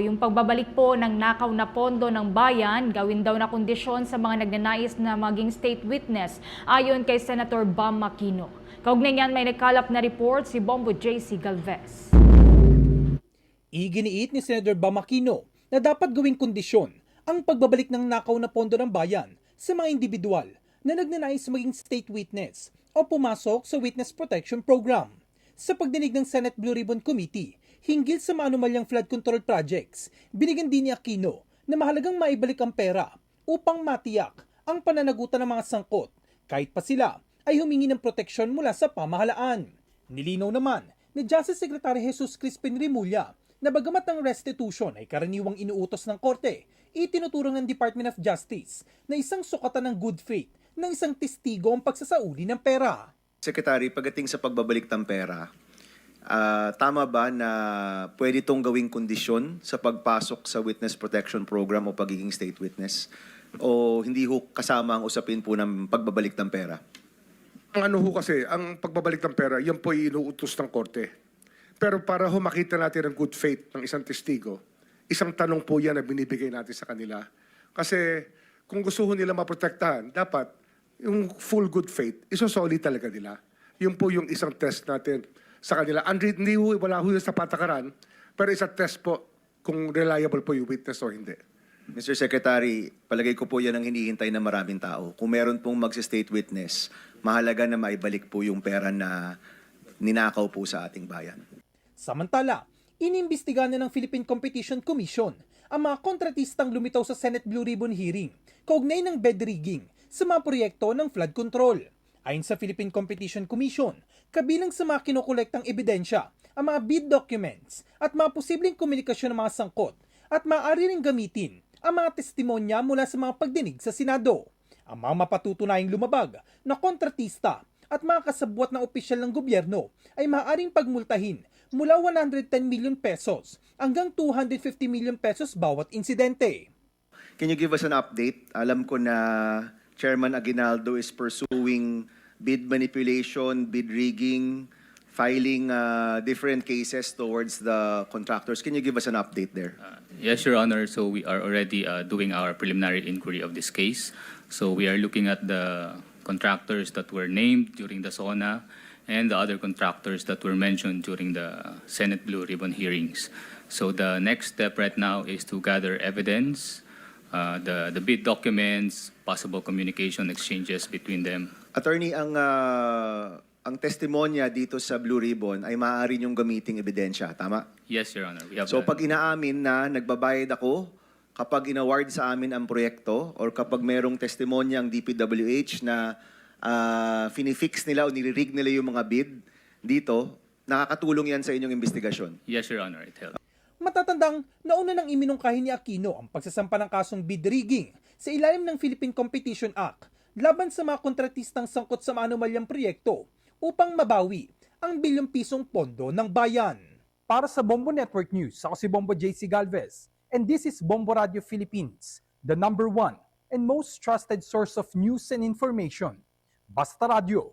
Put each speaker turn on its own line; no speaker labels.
Yung pagbabalik po ng nakaw na pondo ng bayan, gawin daw na kondisyon sa mga nagnanais na maging state witness ayon kay Senator Bam Makino. Kaugnay niyan may nagkalap na report si Bombo JC Galvez.
Iginiit ni Senator Bamakino na dapat gawing kondisyon ang pagbabalik ng nakaw na pondo ng bayan sa mga individual na nagnanais maging state witness o pumasok sa Witness Protection Program. Sa pagdinig ng Senate Blue Ribbon Committee hinggil sa maanumalyang flood control projects, binigyan din ni Aquino na mahalagang maibalik ang pera upang matiyak ang pananagutan ng mga sangkot kahit pa sila ay humingi ng proteksyon mula sa pamahalaan. Nilinaw naman ni Justice Secretary Jesus Crispin Rimulya na bagamat ang restitution ay karaniwang inuutos ng korte, itinuturo ng Department of Justice na isang sukatan ng good faith ng isang testigo ang pagsasauli ng pera.
Secretary, pagdating sa pagbabalik ng pera, ah, tama ba na pwede itong gawing kondisyon sa pagpasok sa Witness Protection Program o pagiging state witness? O hindi ho kasama ang usapin po ng pagbabalik ng pera?
Ang ano ho kasi, ang pagbabalik ng pera, yan po inuutos ng korte. Pero para ho makita natin ang good faith ng isang testigo, isang tanong po yan na binibigay natin sa kanila. Kasi kung gusto nila maprotektahan, dapat yung full good faith, isosoli talaga nila. Yun po yung isang test natin sa kanila. And hindi ho, wala ho yun sa patakaran, pero isa test po kung reliable po yung witness o hindi.
Mr. Secretary, palagay ko po yan ang hinihintay ng maraming tao. Kung meron pong mag-state witness, mahalaga na maibalik po yung pera na ninakaw po sa ating bayan.
Samantala, inimbestigahan na ng Philippine Competition Commission ang mga kontratistang lumitaw sa Senate Blue Ribbon hearing kaugnay ng bed rigging sa mga proyekto ng flood control. Ayon sa Philippine Competition Commission, kabilang sa mga kinukolektang ebidensya ang mga bid documents at mga posibleng komunikasyon ng mga sangkot at maaari ring gamitin ang mga testimonya mula sa mga pagdinig sa Senado. Ang mga mapatutunayang lumabag na kontratista at mga kasabwat ng opisyal ng gobyerno ay maaaring pagmultahin mula 110 million pesos hanggang 250 million pesos bawat insidente.
Can you give us an update? Alam ko na Chairman Aguinaldo is pursuing bid manipulation, bid rigging, filing uh, different cases towards the contractors. Can you give us an update there?
Yes, Your Honor. So we are already uh, doing our preliminary inquiry of this case. So we are looking at the contractors that were named during the SONA and the other contractors that were mentioned during the Senate Blue Ribbon hearings. So the next step right now is to gather evidence, uh, the, the bid documents, possible communication exchanges between them.
Attorney, ang uh, ang testimonya dito sa Blue Ribbon ay maaari niyong gamiting ebidensya, tama?
Yes, Your Honor. We have
So
the-
pag inaamin na nagbabayad ako, kapag inaward sa amin ang proyekto or kapag merong testimonya ang DPWH na uh, finifix nila o niririg nila yung mga bid dito, nakakatulong yan sa inyong investigasyon.
Yes, Your Honor. It helps.
Matatandang nauna nang iminungkahi ni Aquino ang pagsasampa ng kasong bid rigging sa ilalim ng Philippine Competition Act laban sa mga kontratistang sangkot sa maanumalyang proyekto upang mabawi ang bilyong pisong pondo ng bayan. Para sa Bombo Network News, ako si Bombo JC Galvez and this is Bombo Radio Philippines, the number one and most trusted source of news and information. Basta Radio,